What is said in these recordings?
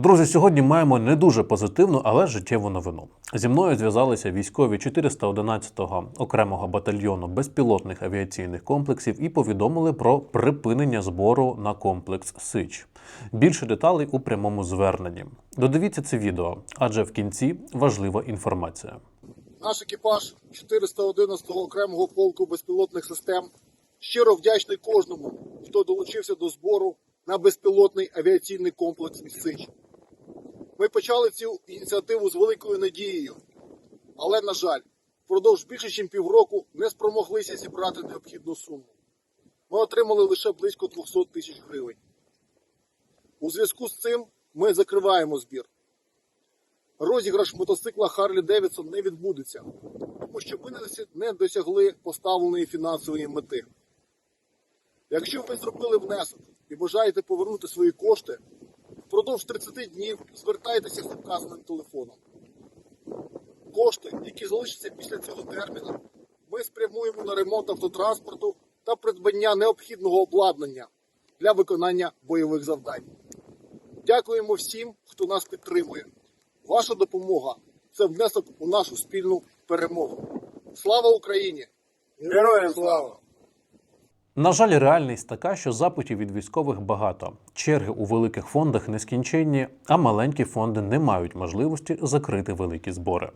Друзі, сьогодні маємо не дуже позитивну, але життєву новину. Зі мною зв'язалися військові 411-го окремого батальйону безпілотних авіаційних комплексів і повідомили про припинення збору на комплекс Сич. Більше деталей у прямому зверненні. Додивіться це відео, адже в кінці важлива інформація. Наш екіпаж 411-го окремого полку безпілотних систем щиро вдячний кожному, хто долучився до збору на безпілотний авіаційний комплекс «Сич». Ми почали цю ініціативу з великою надією, але, на жаль, впродовж більше ніж півроку не спромоглися зібрати необхідну суму. Ми отримали лише близько 200 тисяч гривень. У зв'язку з цим ми закриваємо збір розіграш мотоцикла Харлі Девідсон не відбудеться, тому що ми не досягли поставленої фінансової мети. Якщо ви зробили внесок і бажаєте повернути свої кошти, впродовж 30 днів звертайтеся з вказаним телефоном. Кошти, які залишаться після цього терміну, ми спрямуємо на ремонт автотранспорту та придбання необхідного обладнання для виконання бойових завдань. Дякуємо всім, хто нас підтримує. Ваша допомога це внесок у нашу спільну перемогу. Слава Україні! Героям слава! На жаль, реальність така, що запитів від військових багато. Черги у великих фондах нескінченні, а маленькі фонди не мають можливості закрити великі збори.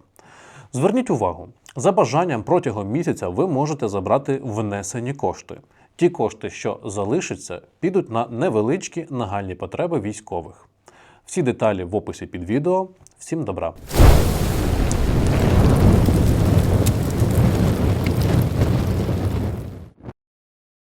Зверніть увагу, за бажанням протягом місяця ви можете забрати внесені кошти. Ті кошти, що залишаться, підуть на невеличкі нагальні потреби військових. Всі деталі в описі під відео. Всім добра!